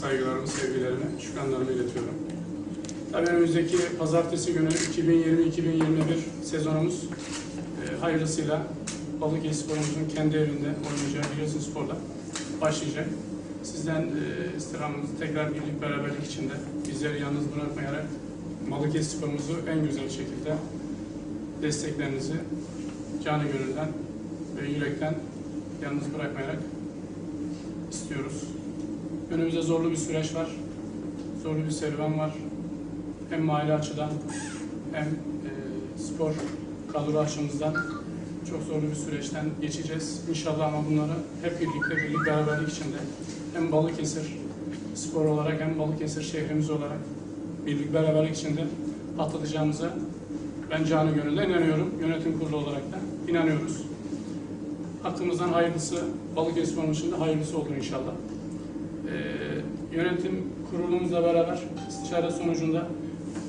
saygılarımı, sevgilerimi, şükranlarımı iletiyorum. Tabii önümüzdeki pazartesi günü 2020-2021 sezonumuz e, hayırlısıyla Balıkesir Spor'umuzun kendi evinde oynayacağı Giresun Spor'la başlayacak. Sizden e, istirhamımız tekrar birlik beraberlik içinde bizleri yalnız bırakmayarak Balıkesir Spor'umuzu en güzel şekilde desteklerinizi canı gönülden ve yürekten yalnız bırakmayarak istiyoruz. Önümüzde zorlu bir süreç var. Zorlu bir serüven var. Hem mali açıdan hem e, spor kadro açımızdan çok zorlu bir süreçten geçeceğiz. İnşallah ama bunları hep birlikte, birlik beraberlik içinde hem Balıkesir spor olarak hem Balıkesir şehrimiz olarak birlik beraberlik içinde atlatacağımıza ben canı gönülden inanıyorum. Yönetim kurulu olarak da inanıyoruz. Aklımızdan hayırlısı Balıkesir için de hayırlısı olur inşallah. Ee, yönetim kurulumuzla beraber istişare sonucunda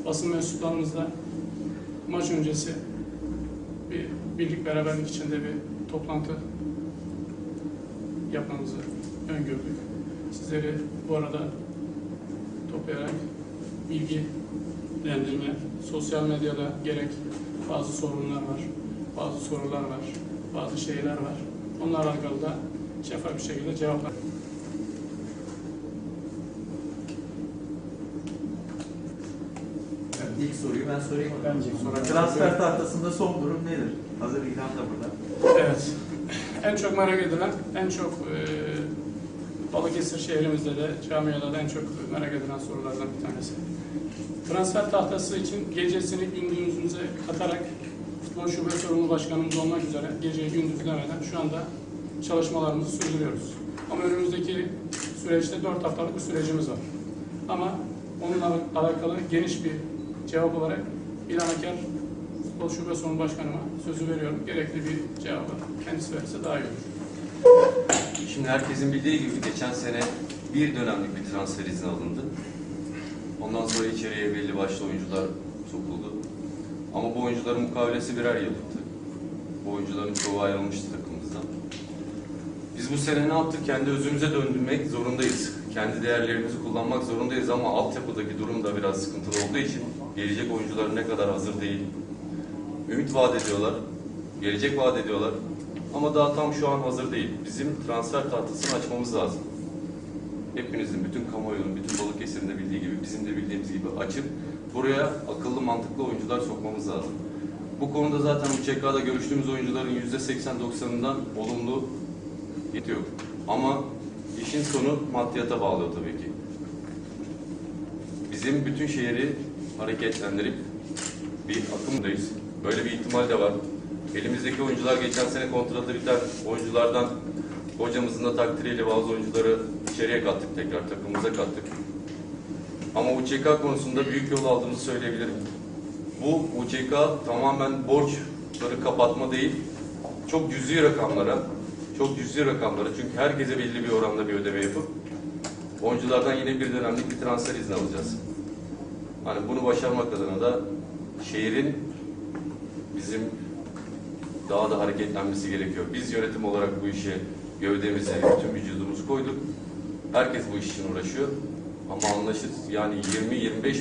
basın mensuplarımızla maç öncesi bir birlik beraberlik içinde bir toplantı yapmamızı öngördük. Sizleri bu arada toplayarak bilgilendirme, sosyal medyada gerek bazı sorunlar var, bazı sorular var, bazı şeyler var. Onlarla alakalı da şeffaf bir şekilde cevaplar. İlk soruyu ben sorayım. Bence. Sonra transfer tahtasında son durum nedir? Hazır İlhan da burada. Evet. En çok merak edilen, en çok e, Balıkesir şehrimizde de, camiada da en çok merak edilen sorulardan bir tanesi. Transfer tahtası için gecesini gündüzümüze katarak Futbol Şube Sorumlu Başkanımız olmak üzere geceyi gündüz demeden şu anda çalışmalarımızı sürdürüyoruz. Ama önümüzdeki süreçte 4 haftalık bir sürecimiz var. Ama onunla alakalı geniş bir cevap olarak İlhan Aker Futbol Şube Sorumlu Başkanıma sözü veriyorum. Gerekli bir cevabı kendisi verirse daha iyi olur. Şimdi herkesin bildiği gibi geçen sene bir dönemlik bir transfer izni alındı. Ondan sonra içeriye belli başlı oyuncular sokuldu. Ama bu oyuncuların mukavelesi birer yıllıktı. Bu oyuncuların çoğu ayrılmıştı takımımızdan. Biz bu sene ne yaptık? Kendi özümüze döndürmek zorundayız. Kendi değerlerimizi kullanmak zorundayız ama altyapıdaki durum da biraz sıkıntılı olduğu için gelecek oyuncular ne kadar hazır değil. Ümit vaat ediyorlar, gelecek vaat ediyorlar. Ama daha tam şu an hazır değil. Bizim transfer tahtasını açmamız lazım. Hepinizin, bütün kamuoyunun, bütün Balıkesir'in de bildiği gibi, bizim de bildiğimiz gibi açıp buraya akıllı, mantıklı oyuncular sokmamız lazım. Bu konuda zaten bu ÇK'da görüştüğümüz oyuncuların yüzde 80-90'ından olumlu yetiyor. Ama işin sonu maddiyata bağlı tabii ki. Bizim bütün şehri hareketlendirip bir akımdayız. Böyle bir ihtimal de var. Elimizdeki oyuncular geçen sene kontratı biten oyunculardan hocamızın da takdiriyle bazı oyuncuları içeriye kattık tekrar takımımıza kattık. Ama UÇK konusunda büyük yol aldığımızı söyleyebilirim. Bu UÇK tamamen borçları kapatma değil, çok cüzi rakamlara, çok cüzi rakamlara çünkü herkese belli bir oranda bir ödeme yapıp oyunculardan yine bir dönemlik bir transfer izni alacağız. Hani bunu başarmak adına da şehrin bizim daha da hareketlenmesi gerekiyor. Biz yönetim olarak bu işe gövdemizi, bütün vücudumuzu koyduk. Herkes bu iş için uğraşıyor. Ama anlaşılır yani 20-25